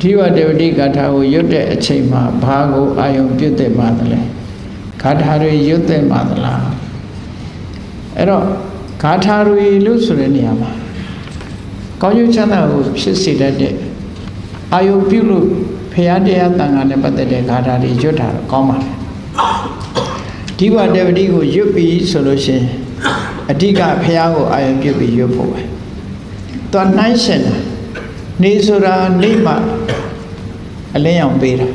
ဓိဝတဝတိဂါထာကိုရွတ်တဲ့အချိန်မှာဘာကိုအာယုံပြုတ်တဲ့မှာသလဲဂါထာတွေရွတ်တဲ့မှာသလားအဲ့တော့ဂါထာတွေလို့ဆိုတဲ့နေရာမှာကောင်းကျိုးချမ်းသာကိုဖြစ်စေတတ်တဲ့အာယုံပြုတ်လို့ဖရာတရားတန်ခါနဲ့ပတ်သက်တဲ့ဂါထာတွေရွတ်တာတော့ကောင်းပါလေဓိဝတဝတိကိုရွတ်ပြီးဆိုလို့ရှိရင်အဓိကဖရာကိုအာယုံပြုတ်ပြီးရွတ်ဖို့ပဲသွားနှိုင်းရှင်တာ နေဆိုတာနေမှအလင်းရောင်ပေးတာ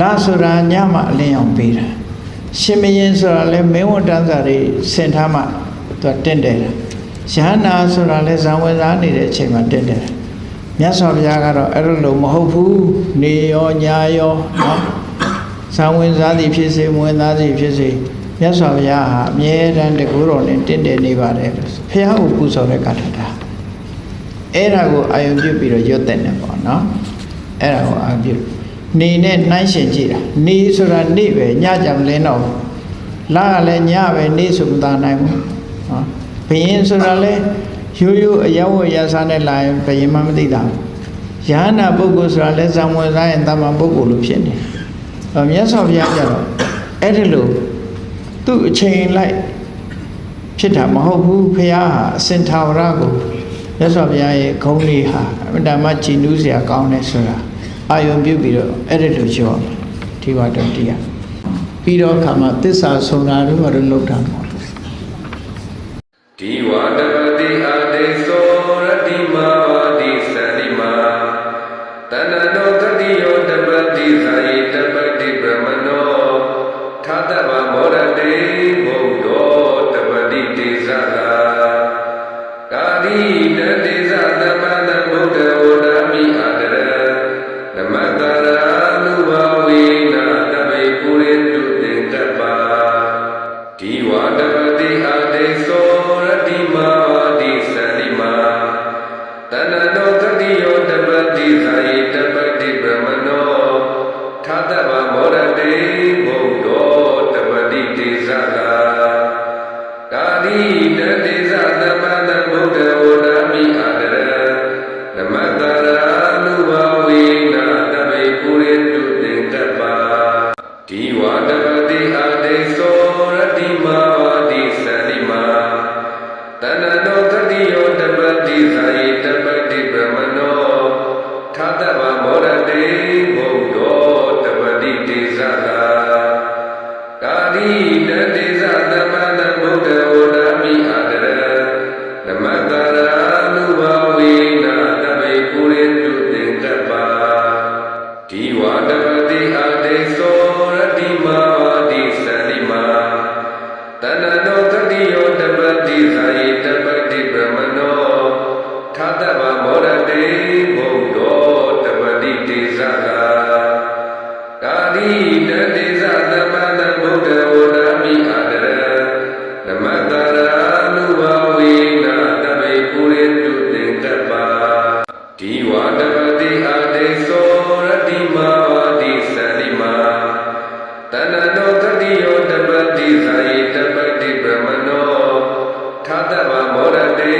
လာဆိုတာညမှအလင်းရောင်ပေးတာရှင်မင်းဆိုတာလဲမင်းဝတ္တန်စာတွေဆင်ထားမှသူတင့်တယ်တာရဟန္တာဆိုတာလဲဇံဝင်စားနေတဲ့အချိန်မှာတင့်တယ်တာမြတ်စွာဘုရားကတော့အဲ့လိုမဟုတ်ဘူးနေရောညာရောနော်ဇံဝင်စားသည်ဖြစ်စေမဝင်စားသည်ဖြစ်စေမြတ်စွာဘုရားဟာအမြဲတမ်းတကူတော်နဲ့တင့်တယ်နေပါတယ်လို့ဘုရားကိုပူဇော်တဲ့ကထတာ အဲ့ဒါကိုအာယုံပြုတ်ပြီးတော့ရွတ်တဲ့နေပေါ့နော်အဲ့ဒါကိုအာယုံပြုတ်နေနဲ့နှိုင်းရှင်ကြည့်တာနေဆိုတာနေပဲညကြမလင်းတော့ဘူးလကလည်းညပဲနေဆိုမသာနိုင်ဘူးနော်ဘယင်းဆိုတာလည်းရိုးရိုးအယဝရစားနဲ့လာရင်ဘယင်းမှမသိတာဘူးယဟနာပုဂ္ဂိုလ်ဆိုတာလည်းဇံဝင်စားရင်တမန်ပုဂ္ဂိုလ်လို့ဖြစ်နေတယ်အဲမြတ်စွာဘုရားကျတော့အဲ့ဒီလိုသူ့အချိန်လိုက်ဖြစ်တာမဟုတ်ဘူးဖះဟာအစင်ထာဝရကို မြတ်စွာဘုရားရဲ့ဂုဏ်လေးဟာအမှန်တမ်းကြည်နူးစရာကောင်းတယ်ဆိုတာအာယုံပြုတ်ပြီးတော့အဲ့ဒီလိုပြောဒီဝတ္တတရားပြီးတော့ခါမှာသစ္စာဆုံးတာတို့ဘာလို့လောက်တာမဟုတ်ဘူးဒီဝါတပတိအာတိသောရတိမာဝါဒီသတိမာတဏ္ဍတောတတိယောတပတိဇာယိတပတိဗြဟ္မနောထာတဗမောရတေဘုဒ္ဓောတပတိတေဇာကာတိတ တပတိအာတိသောရတိမာဝါဒီသတိမာတဏ္ဍတောတတိယောတပတိဇာယိတ တပတိအာတိသောရတိမာဝါဒီသတိမာတဏ္ဍတောတတိယောတပတိဇာယိတပတိဗြဟ္မနောထာတဗမောရတေဘုဒ္ဓောတပတိတေဇာကာတိတတေဇာသ တပတိဇာယိတပတိဗြဟ္မနောသာတဗ္ဗမောရတေ